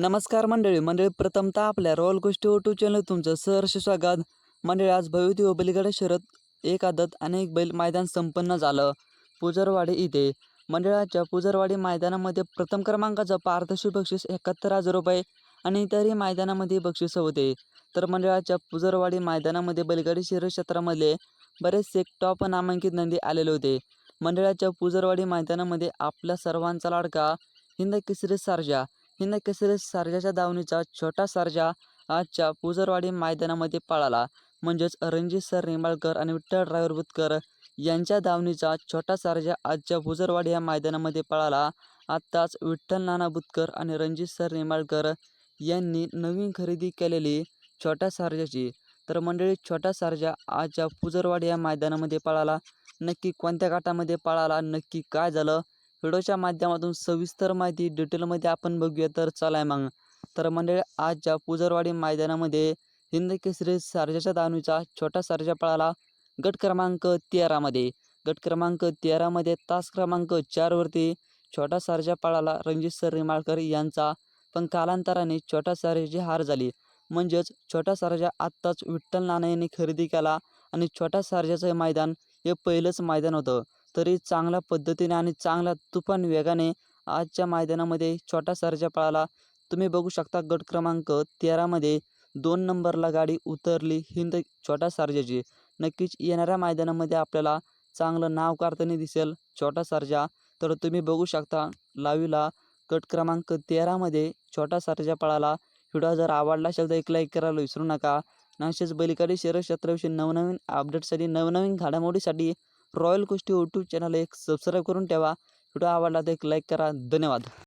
नमस्कार मंडळी. मंडळी प्रथमतः आपल्या रॉयल गोष्टी ओटू चॅनल तुमचं सहर्ष स्वागत. मंडळी आज भविती व शरद एक आदत आणि एक बैल मैदान संपन्न झालं. पुजरवाडी इथे. मंडळाच्या पुजरवाडी मैदानामध्ये प्रथम क्रमांकाचं पारदर्शी बक्षीस एकाहत्तर हजार रुपये आणि इतरही मैदानामध्ये बक्षीस होते. तर मंडळाच्या पुजरवाडी मैदानामध्ये बैलगाडी शहर क्षेत्रामध्ये बरेचसे टॉप नामांकित नंदी आलेले होते. मंडळाच्या पुजरवाडी मैदानामध्ये आपल्या सर्वांचा लाडका हिंद केसरी सारजा हिंद केसरी सारजाच्या दावणीचा छोटा सारजा आजच्या पुजरवाडी मैदानामध्ये पळाला. म्हणजेच रणजित सर निंबाळकर आणि विठ्ठल ड्रायव्हर बुतकर यांच्या दावणीचा छोटा सारजा आजच्या पुजरवाडी या मैदानामध्ये पळाला. आत्ताच विठ्ठल नाना बुतकर आणि रणजित सर निंबाळकर यांनी नवीन खरेदी केलेली छोट्या सारजाची. तर मंडळी छोटा सारजा आजच्या पुजरवाडी या मैदानामध्ये पळाला. नक्की कोणत्या गटामध्ये पळाला? नक्की काय झालं? व्हिडिओच्या माध्यमातून सविस्तर माहिती डिटेलमध्ये आपण बघूया. तर चला मग. तर मंडळी आजच्या पुजरवाडी मैदानामध्ये हिंद केसरी सारजाच्या दानूचा छोटा सारजा पळाला गट क्रमांक तेरामध्ये गट क्रमांक तेरामध्ये तास क्रमांक चारवरती छोटा सारजा पळाला रणजित सर रिमाळकर यांचा. पण कालांतराने छोटा सारजाची हार झाली. म्हणजेच छोटा सारजा आत्ताच विठ्ठल नाना यांनी खरेदी केला आणि छोटा सारजाचं मैदान हे पहिलंच मैदान होतं. तरी चांगल्या पद्धतीने आणि चांगल्या तुफान वेगाने आजच्या मैदानामध्ये छोटा सारजा पळाला. तुम्ही बघू शकता गट क्रमांक तेरामध्ये दोन नंबरला गाडी उतरली हिंद छोटा सरजाची. नक्कीच येणाऱ्या मैदानामध्ये आपल्याला चांगलं नाव काढताना दिसेल छोटा सारजा. तर तुम्ही बघू शकता लावीला गट क्रमांक तेरामध्ये छोटा सरजा पळाला. व्हिडिओ जर आवडला असेल तर एक लाईक करायला विसरू नका. नाशेच असेच बैलगाडी क्षेत्राविषयी नवनवीन अपडेटसाठी नवनवीन घडामोडीसाठी रॉयल गोष्टी यूट्यूब चॅनल एक सबस्क्राईब करून ठेवा. व्हिडिओ आवडला तर एक लाईक करा. धन्यवाद.